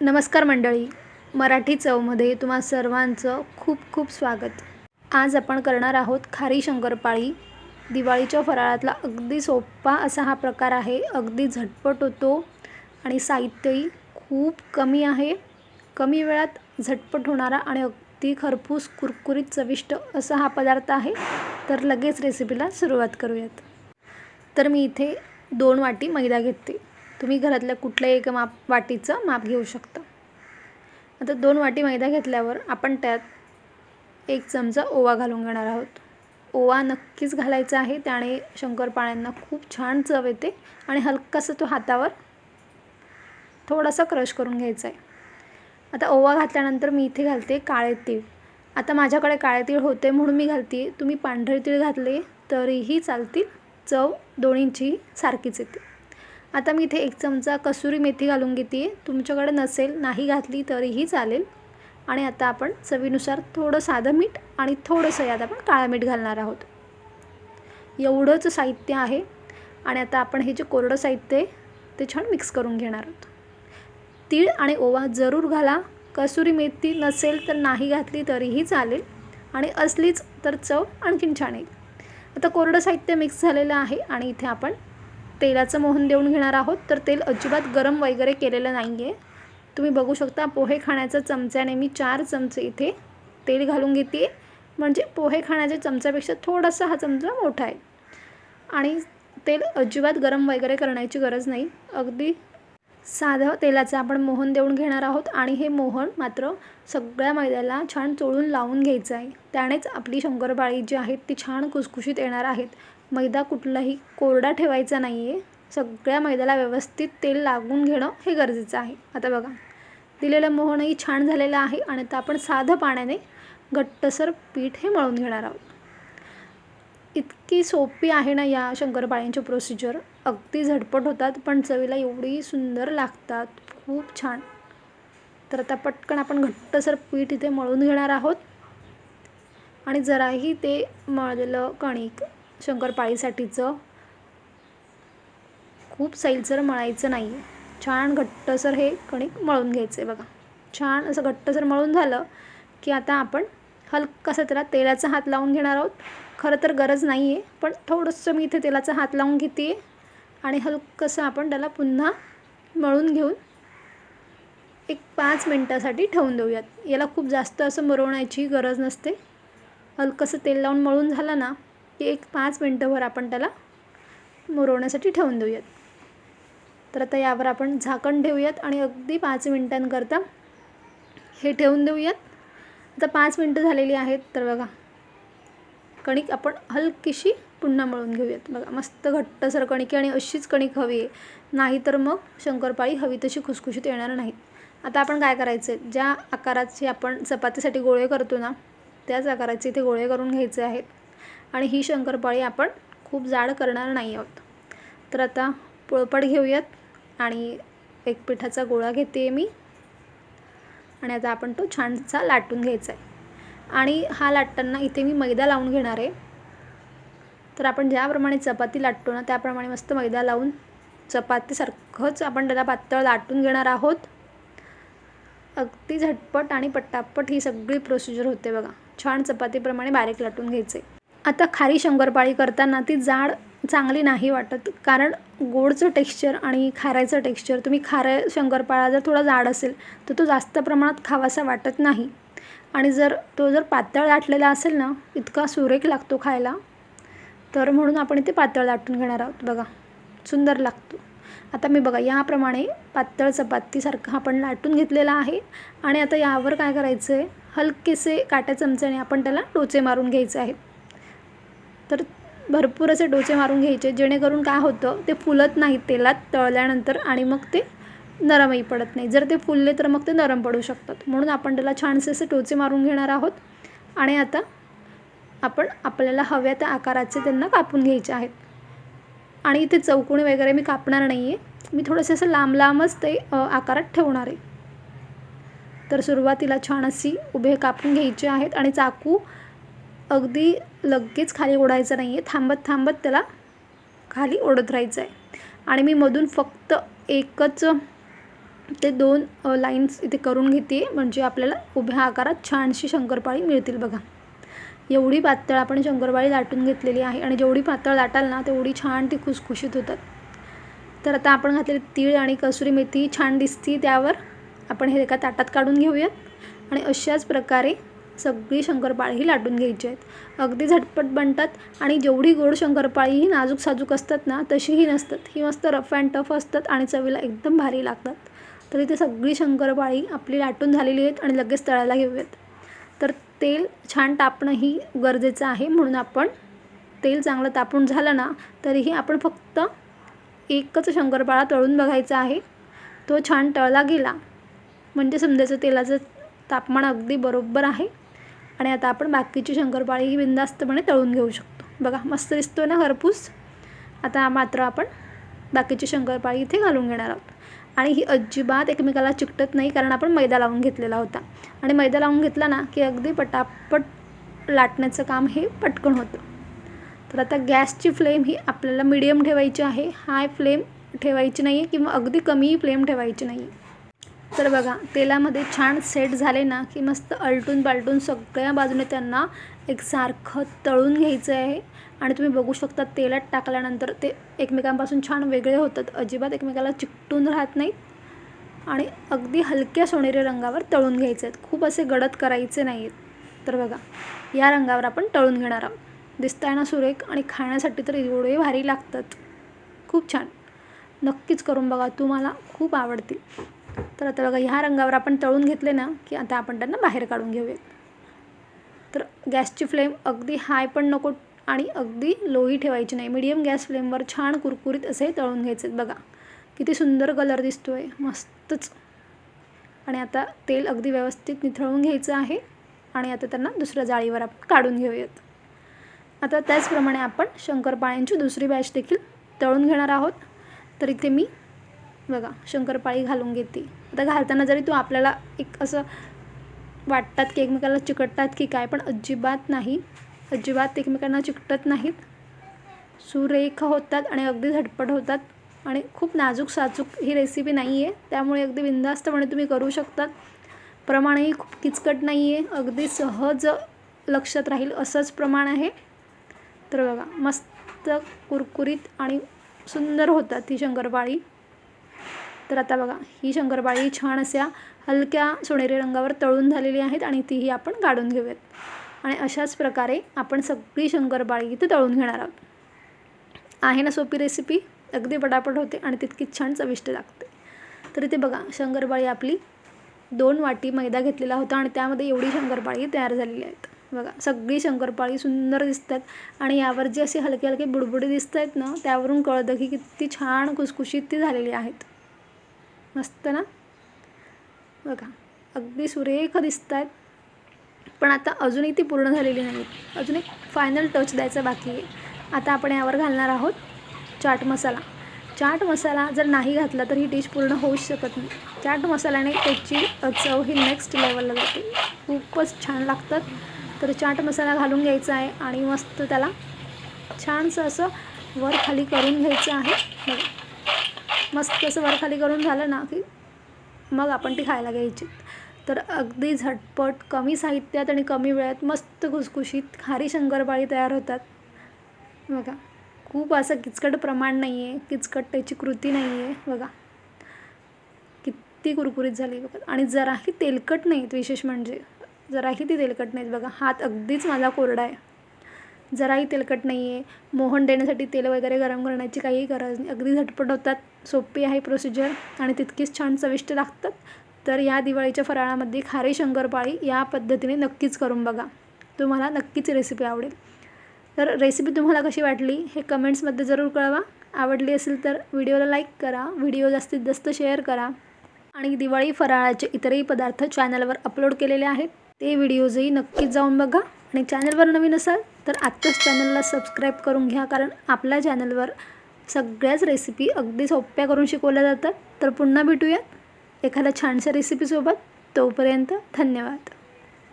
नमस्कार मंडळी. मराठी चवमध्ये तुम्हा सर्वांचं खूप खूप स्वागत. आज आपण करणार आहोत खारी शंकरपाळी. दिवाळीच्या फराळातला अगदी सोपा असा हा प्रकार आहे. अगदी झटपट होतो आणि साहित्यही खूप कमी आहे. कमी वेळात झटपट होणारा आणि अगदी खरपूस कुरकुरीत चविष्ट असा हा पदार्थ आहे. तर लगेच रेसिपीला सुरुवात करूयात. तर मी इथे दोन वाटी मैदा घेते तुम्ही घरातल्या कुठल्याही एका माप वाटीचं माप घेऊ शकता. आता दोन वाटी मैदा घेतल्यावर आपण त्यात एक चमचा ओवा घालून घेणार आहोत. ओवा नक्कीच घालायचा आहे त्याने शंकरपाळ्यांना खूप छान चव येते आणि हलकासा तो हातावर थोडासा क्रश करून घ्यायचा आहे आता ओवा घातल्यानंतर मी इथे घालते काळे तीळ. आता माझ्याकडे काळे तीळ होते म्हणून मी घालते. तुम्ही पांढरे तीळ घातले तरीही चालतील. चव दोन्हींची सारखीच येते. आता मी इथे एक चमचा कसुरी मेथी घालून घेते. आहे तुमच्याकडे नसेल नाही घातली तरीही चालेल. आणि आता आपण चवीनुसार थोडं साधं मीठ आणि थोडंसं यात आपण काळा मीठ घालणार आहोत. एवढंच साहित्य आहे. आणि आता आपण हे जे कोरडं साहित्य आहे ते छान मिक्स करून घेणार आहोत. तीळ आणि ओवा जरूर घाला. कसुरी मेथी नसेल तर नाही घातली तरीही चालेल. आणि असलीच तर चव आणखीन छान येईल. आता कोरडं साहित्य मिक्स झालेलं आहे आणि इथे आपण तेलाचं मोहन देऊन घेणार आहोत. तर तेल अजिबात गरम वगैरे केलेलं नाही आहे तुम्ही बघू शकता पोहे खाण्याच्या चमच्याने मी चार चमचे इथे तेल घालून घेते म्हणजे पोहे खाण्याच्या चमच्यापेक्षा थोडासा हा चमचा मोठा आहे. आणि तेल अजिबात गरम वगैरे करण्याची गरज नाही. अगदी साधं तेलाचं आपण मोहन देऊन घेणार आहोत. आणि हे मोहन मात्र सगळ्या मैद्याला छान चोळून लावून घ्यायचं आहे. त्यानेच आपली शंकरपाळी जी आहेत ती छान खुसखुशीत येणार आहेत. मैदा कुठलाही कोरडा ठेवायचा नाही आहे सगळ्या मैद्याला व्यवस्थित तेल लागून घेणं हे गरजेचं आहे. आता बघा दिलेलं मोहनही छान झालेलं आहे आणि आता आपण साधं पाण्याने घट्टसर पीठ हे मळून घेणार आहोत. इतकी सोपी आहे ना या शंकरपाळ्यांची प्रोसिजर अगदी झटपट होतात पण चवीला एवढी सुंदर लागतात. खूप छान. तर आता पटकन आपण घट्टसर पीठ इथे मळून घेणार आहोत. आणि जराही ते मळलेलं कणिक शंकरपाळीसाठीचं खूप सैलसर मळायचं नाही आहे छान घट्टसर हे कणिक मळून घ्यायचं आहे बघा. छान असं घट्टसर मळून झालं की आता आपण हलकासा त्याला तेलाचा हात लावून घेणार आहोत. खरं तर गरज नाही आहे पण थोडंसं मी इथे तेलाचा हात लावून घेते आणि हलकंसं आपण त्याला पुन्हा मळून घेऊन एक पाच मिनटासाठी ठेवून देऊयात. याला खूप जास्त असं मरवण्याची गरज नसते. हलकंसं तेल लावून मळून झालं ना की एक पाच मिनटंभर आपण त्याला मुरवण्यासाठी ठेवून देऊयात. तर आता यावर आपण झाकण ठेवूयात आणि अगदी पाच मिनटांकरता हे ठेवून देऊयात. आता पाच मिनटं झालेली आहेत तर बघा. कणिक आपण हलकीशी पुन्हा मळून घेऊयात. बघा मस्त घट्टसर कणिक आणि अशीच कणिक हवी आहे. नाहीतर मग शंकरपाळी हवी तशी खुसखुशीत येणार नाहीत आता आपण काय करायचं आहे ज्या आकाराचे आपण चपातीसाठी गोळे करतो ना त्याच आकाराचे इथे गोळे करून घ्यायचे आहेत. आणि ही शंकरपाळी आपण खूप जाड करणार नाही आहोत. तर आता पोळपट घेऊयात आणि एक पिठाचा गोळा घेते मी. आणि आता आपण तो छानसा लाटून घ्यायचा आहे. आणि हा लाटताना इथे मी मैदा लावून घेणार आहे. तर आपण ज्याप्रमाणे चपाती लाटतो ना त्याप्रमाणे मस्त मैदा लावून चपातीसारखंच आपण त्याला पातळ लाटून घेणार आहोत. अगदी झटपट आणि पट्टापट ही सगळी प्रोसिजर होते बघा. छान चपातीप्रमाणे बारीक लाटून घ्यायचे. आता खारी शंकरपाळी करताना ती जाड चांगली नाही वाटत. कारण गोडचं टेक्स्चर आणि खाऱ्याचं टेक्स्चर तुम्ही खाऱ्या शंकरपाळा जर थोडा जाड असेल तर तो जास्त प्रमाणात खावासा वाटत नाही. आणि जर तो जर पातळ लाटलेला असेल ना इतका सुरेख लागतो खायला तर म्हणून आपण इथे पातळ लाटून घेणार आहोत बघा. सुंदर लागतो. आता मी बघा याप्रमाणे पातळ चपातीसारखं आपण लाटून घेतलेला आहे. आणि आता यावर काय करायचं आहे हलकेसे काट्या चमच्याने आपण त्याला टोचे मारून घ्यायचे आहेत. तर भरपूर असे डोचे मारून घ्यायचे जेणेकरून काय होतं ते फुलत नाही तेलात तळल्यानंतर आणि मग ते नरमही पडत नाही. जर ते फुलले तर मग ते नरम पडू शकतात. म्हणून आपण त्याला छानसे असे टोचे मारून घेणार आहोत. आणि आता आपण आपल्याला हव्या त्या आकाराचे त्यांना कापून घ्यायचे आहेत. आणि इथे चौकोणी वगैरे मी कापणार नाही आहे मी थोडंसं असं लांब लांबच ते आकारात ठेवणार आहे. तर सुरुवातीला छान अशी उभे कापून घ्यायचे आहेत. आणि चाकू अगदी लगेच खाली ओढायचं नाही आहे थांबत थांबत त्याला खाली ओढत राहायचं आहे आणि मी मधून फक्त एकच ते दोन लाईन्स इथे करून घेते म्हणजे आपल्याला उभ्या आकारात छानशी शंकरपाळी मिळतील बघा. एवढी पातळ आपण शंकरपाळी लाटून घेतलेली आहे. आणि जेवढी पातळ लाटाल ना तेवढी छान ती खुसखुशीत होतात. तर आता आपण घातलेली तीळ आणि कसुरी मेथी छान दिसती. त्यावर आपण हे एका ताटात काढून घेऊयात. आणि अशाच प्रकारे सगळी शंकरपाळी ही लाटून घ्यायची आहेत. अगदी झटपट बनतात आणि जेवढी गोड शंकरपाळी ही नाजूक साजूक असतात ना तशीही नसतात. ही मस्त रफ अँड टफ असतात आणि चवीला एकदम भारी लागतात. तर इथे सगळी शंकरपाळी आपली लाटून झालेली आहेत आणि लगेच तळायला घेऊयात. तर तेल छान तापणंही गरजेचं आहे. म्हणून आपण तेल चांगलं तापून झालं ना तरीही आपण फक्त एकच शंकरपाळा तळून बघायचा आहे. तो छान तळला गेला. म्हणजे समजायचं तेलाचं तापमान अगदी बरोबर आहे. आणि आता आपण बाकीची शंकरपाळी ही बिंदास्तपणे तळून घेऊ शकतो. बघा मस्त दिसतो ना खरपूस? आता मात्र आपण बाकीची शंकरपाळी इथे घालून घेणार आहोत. आणि ही अजिबात एकमेकाला चिकटत नाही कारण आपण मैदा लावून घेतलेला होता. आणि मैदा लावून घेतला ना की अगदी पटापट लाटण्याचं काम हे पटकन होतं. तर आता गॅसची फ्लेम ही आपल्याला मिडियम ठेवायची आहे. हाय फ्लेम ठेवायची नाही आहे किंवा अगदी कमी फ्लेम ठेवायची नाही आहे तर बघा तेलामध्ये छान सेट झाले ना की मस्त अलटून पालटून सगळ्या बाजूने त्यांना एकसारखं तळून घ्यायचं आहे. आणि तुम्ही बघू शकता तेलात टाकल्यानंतर ते एकमेकांपासून छान वेगळे होतात. अजिबात एकमेकाला चिकटून राहत नाहीत. आणि अगदी हलक्या सोनेरी रंगावर तळून घ्यायचे आहेत. खूप असे गडद करायचे नाही आहेत तर बघा या रंगावर आपण तळून घेणार आहोत. दिसताय ना सुरेख? आणि खाण्यासाठी तर एवढे भारी लागतात. खूप छान. नक्कीच करून बघा तुम्हाला खूप आवडतील. तर आता बघा ह्या रंगावर आपण तळून घेतले ना की आता आपण त्यांना बाहेर काढून घेऊयात. तर गॅसची फ्लेम अगदी हाय पण नको आणि अगदी लोही ठेवायची नाही. मीडियम गॅस फ्लेमवर छान कुरकुरीत असे तळून घ्यायचे बघा. किती सुंदर कलर दिसतो आहे मस्तच. आणि आता तेल अगदी व्यवस्थित निथळून घ्यायचं आहे आणि आता त्यांना दुसऱ्या जाळीवर आपण काढून घेऊयात. आता त्याचप्रमाणे आपण शंकरपाळ्यांची दुसरी बॅच देखील तळून घेणार आहोत. तर इथे मी बघा शंकरपाळी घालून घेते. आता घालताना जरी तो आपल्याला एक असं वाटतात की एकमेकाला चिकटतात की काय पण अजिबात नाही. अजिबात एकमेकांना चिकटत नाहीत. सुरेख होतात आणि अगदी झटपट होतात आणि खूप नाजूक साजूक ही रेसिपी नाही आहे त्यामुळे अगदी बिंदास्तपणे तुम्ही करू शकतात. प्रमाणही खूप किचकट नाही आहे अगदी सहज लक्षात राहील असंच प्रमाण आहे. तर बघा मस्त कुरकुरीत आणि सुंदर होतात ही शंकरपाळी. तर आता बघा ही शंकरपाळी छान अशा हलक्या सोनेरी रंगावर तळून झालेली आहेत आणि तीही आपण काढून घेऊयात. आणि अशाच प्रकारे आपण सगळी शंकरपाळी इथे तळून घेणार आहोत. आहे ना सोपी रेसिपी अगदी पटापट होते आणि तितकीच छान चविष्ट लागते. तर इथे बघा शंकरपाळी आपली दोन वाटी मैदा घेतलेला होता आणि त्यामध्ये एवढी शंकरपाळी तयार झालेली आहेत. बघा सगळी शंकरपाळी सुंदर दिसतात आणि यावर जे असे हलके हलके बुडबुडे दिसत आहेत ना त्यावरून कळतं की किती छान कुसकुशीत ती झालेली आहेत. मस्त ना? बघा अगदी सुरेख दिसत आहेत पण आता अजूनही ती पूर्ण झालेली नाही अजून एक फायनल टच द्यायचा बाकी आहे. आता आपण यावर घालणार आहोत चाट मसाला. चाट मसाला जर नाही घातला तर ही डिश पूर्ण होऊच शकत नाही. चाट मसाल्याने त्याची चव ही नेक्स्ट लेवलला जाते. खूपच छान लागतात. तर चाट मसाला घालून घ्यायचा आहे आणि मस्त त्याला छानसं असं वर खाली करून घ्यायचं आहे. बघा. मस्त असं वर खाली करून झालं ना की मग आपण ती खायला घ्यायची. तर अगदी झटपट कमी साहित्यात आणि कमी वेळात मस्त खुसखुशीत खारी शंकरपाळी तयार होतात. बघा खूप असं किचकट प्रमाण नाही आहे किचकट त्याची कृती नाही आहे बघा. किती कुरकुरीत झाली बघा. आणि जराही तेलकट नाहीत विशेष म्हणजे जराही ती तेलकट नाहीत बघा. हात अगदीच माझा कोरडा आहे. जराही तेलकट नाही आहे मोहन देण्यासाठी तेल वगैरे गरम करण्याची काही गरज नाही. अगदी झटपट होतात. सोपी आहे प्रोसिजर आणि तितकीच छान चविष्ट लागतात. तर या दिवाळीच्या फराळामध्ये खारी शंकरपाळी या पद्धतीने नक्कीच करून बघा. तुम्हाला नक्कीच रेसिपी आवडेल. तर रेसिपी तुम्हाला कशी वाटली हे कमेंट्समध्ये जरूर कळवा. आवडली असेल तर व्हिडिओला लाईक करा. व्हिडिओ जास्तीत जास्त शेअर करा. आणि दिवाळी फराळाचे इतरही पदार्थ चॅनलवर अपलोड केलेले आहेत. ते व्हिडिओजही नक्कीच जाऊन बघा. आणि चॅनलवर नवीन असाल तर आत्ताच चॅनलला सबस्क्राईब करून घ्या कारण आपल्या चॅनलवर सगळ्याच रेसिपी अगदी सोप्या करून शिकवल्या जातात. तर पुन्हा भेटूया एखाद्या छानशा रेसिपीसोबत तोपर्यंत धन्यवाद.